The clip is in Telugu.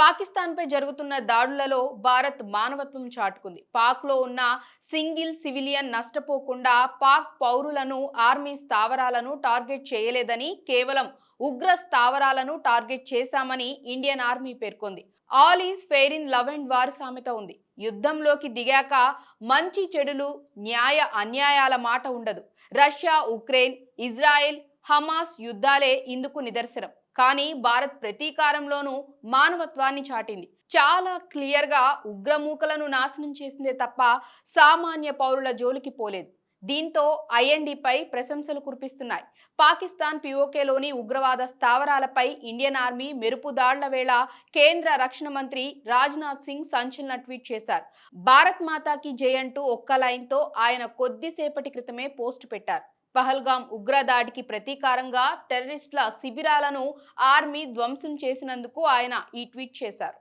పాకిస్తాన్పై జరుగుతున్న దాడులలో భారత్ మానవత్వం చాటుకుంది. పాక్లో ఉన్న సింగిల్ సివిలియన్ నష్టపోకుండా పాక్ పౌరులను ఆర్మీ స్థావరాలను టార్గెట్ చేయలేదని కేవలం ఉగ్ర స్థావరాలను టార్గెట్ చేశామని ఇండియన్ ఆర్మీ పేర్కొంది. All is fair in love and war సామెత ఉంది. యుద్ధంలోకి దిగాక మంచి చెడులు న్యాయ అన్యాయాల మాట ఉండదు. రష్యా ఉక్రెయిన్ ఇజ్రాయెల్ హమాస్ యుద్ధాలే ఇందుకు నిదర్శనం. కానీ భారత్ ప్రతీకారంలోనూ మానవత్వాన్ని చాటింది. చాలా క్లియర్గా ఉగ్రమూకలను నాశనం చేసిందే తప్ప సామాన్య పౌరుల జోలికి పోలేదు. దీంతో ఐఎన్డిపై ప్రశంసలు కురిపిస్తున్నాయి. పాకిస్తాన్ పిఓకేలోని ఉగ్రవాద స్థావరాలపై ఇండియన్ ఆర్మీ మెరుపు దాళ్ళ వేళ కేంద్ర రక్షణ మంత్రి రాజ్నాథ్ సింగ్ సంచలన ట్వీట్ చేశారు. భారత్ మాతాకి జై అంటూ ఒక్క లైన్తో ఆయన కొద్దిసేపటి క్రితమే పోస్ట్ పెట్టారు. పహల్గాం ఉగ్రదాడికి ప్రతీకారంగా టెర్రరిస్టుల శిబిరాలను ఆర్మీ ధ్వంసం చేసినందుకు ఆయన ఈ ట్వీట్ చేశారు.